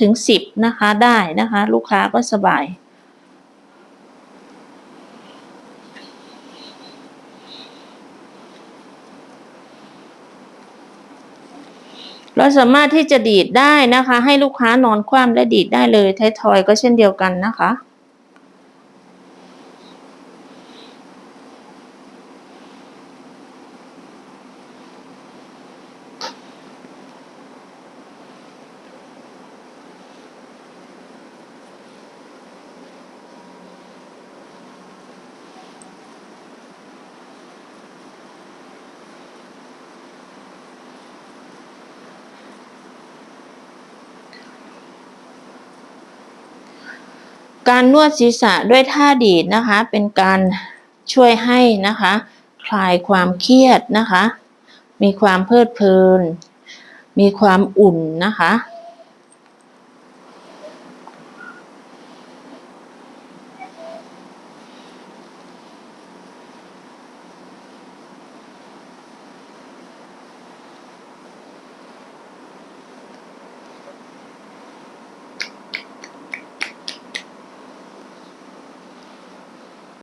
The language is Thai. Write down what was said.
ถึงสิบนะคะได้นะคะ ลูกค้าก็สบาย เราสามารถที่จะดีดได้นะคะ ให้ลูกค้านอนคว่ำและดีดได้เลยท้ายทอยก็เช่นเดียวกันนะคะ การนวดศีรษะด้วยท่าดีดนะคะ เป็นการช่วยให้นะคะ คลายความเครียดนะคะ มีความเพลิดเพลิน มีความอุ่นนะคะ